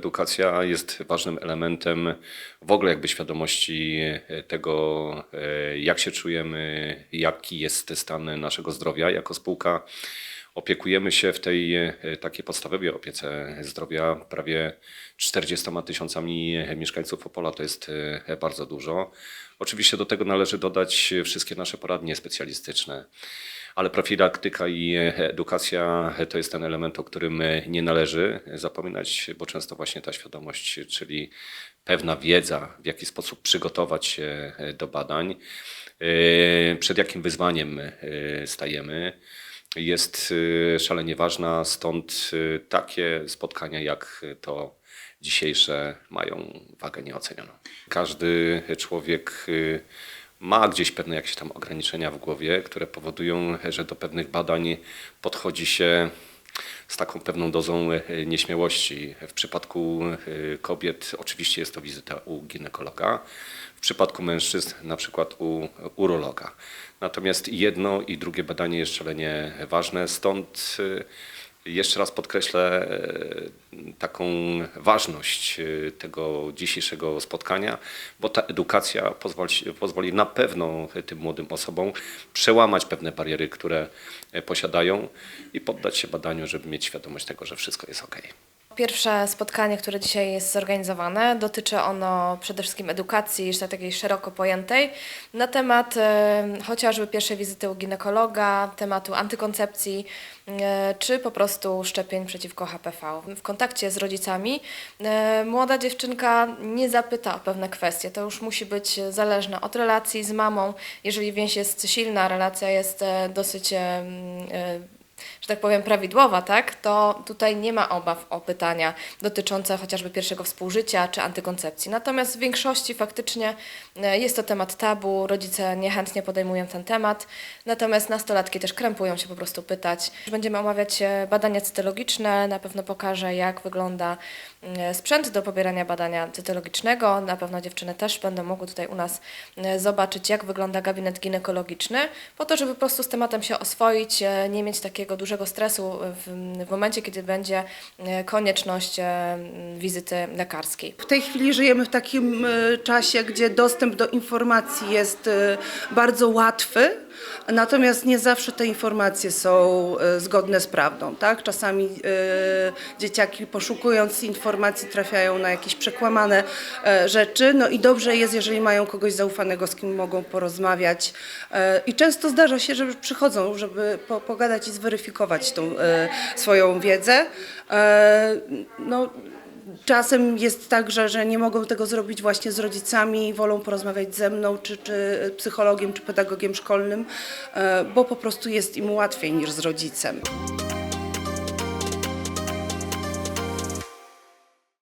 edukacja jest ważnym elementem w ogóle jakby świadomości e, tego, e, jak się czujemy, jaki jest stan naszego zdrowia. Jako spółka opiekujemy się w tej e, takiej podstawowej opiece zdrowia prawie 40 tysiącami mieszkańców Opola. To jest bardzo dużo. Oczywiście do tego należy dodać wszystkie nasze poradnie specjalistyczne. Ale profilaktyka i edukacja to jest ten element, o którym nie należy zapominać, bo często właśnie ta świadomość, czyli pewna wiedza, w jaki sposób przygotować się do badań, e, przed jakim wyzwaniem e, stajemy, jest e, szalenie ważna. Stąd takie spotkania jak to dzisiejsze mają wagę nieocenioną. Każdy człowiek ma gdzieś pewne jakieś tam ograniczenia w głowie, które powodują, że do pewnych badań podchodzi się z taką pewną dozą e, nieśmiałości. W przypadku e, kobiet oczywiście jest to wizyta u ginekologa, w przypadku mężczyzn na przykład u urologa. Natomiast jedno i drugie badanie jest szalenie ważne, stąd e, jeszcze raz podkreślę e, taką ważność e, tego dzisiejszego spotkania, bo ta edukacja pozwoli, pozwoli na pewno tym młodym osobom przełamać pewne bariery, które e, posiadają i poddać się badaniu, żeby mieć świadomość tego, że wszystko jest ok. Pierwsze spotkanie, które dzisiaj jest zorganizowane, dotyczy ono przede wszystkim edukacji, jeszcze takiej szeroko pojętej, na temat e, chociażby pierwszej wizyty u ginekologa, tematu antykoncepcji, e, czy po prostu szczepień przeciwko HPV. W kontakcie z rodzicami e, młoda dziewczynka nie zapyta o pewne kwestie. To już musi być zależne od relacji z mamą. Jeżeli więź jest silna, relacja jest dosyć że tak powiem, prawidłowa, tak, to tutaj nie ma obaw o pytania dotyczące chociażby pierwszego współżycia czy antykoncepcji. Natomiast w większości faktycznie e, jest to temat tabu, rodzice niechętnie podejmują ten temat, natomiast nastolatki też krępują się po prostu pytać. Będziemy omawiać e, badania cytologiczne, na pewno pokażę jak wygląda e, sprzęt do pobierania badania cytologicznego, na pewno dziewczyny też będą mogły tutaj u nas zobaczyć jak wygląda gabinet ginekologiczny, po to, żeby po prostu z tematem się oswoić, nie mieć takiego dużego stresu w, w momencie, kiedy będzie e, konieczność e, wizyty lekarskiej. W tej chwili żyjemy w takim e, czasie, gdzie dostęp do informacji jest bardzo łatwy, natomiast nie zawsze te informacje są e, zgodne z prawdą. Tak? Czasami e, dzieciaki poszukując informacji trafiają na jakieś przekłamane e, rzeczy. No i dobrze jest, jeżeli mają kogoś zaufanego, z kim mogą porozmawiać. I często zdarza się, że przychodzą, żeby po, pogadać i zweryfikować tą swoją wiedzę. No, Czasem jest tak, że, że nie mogą tego zrobić właśnie z rodzicami, wolą porozmawiać ze mną, czy, czy psychologiem, czy pedagogiem szkolnym, e, bo po prostu jest im łatwiej niż z rodzicem.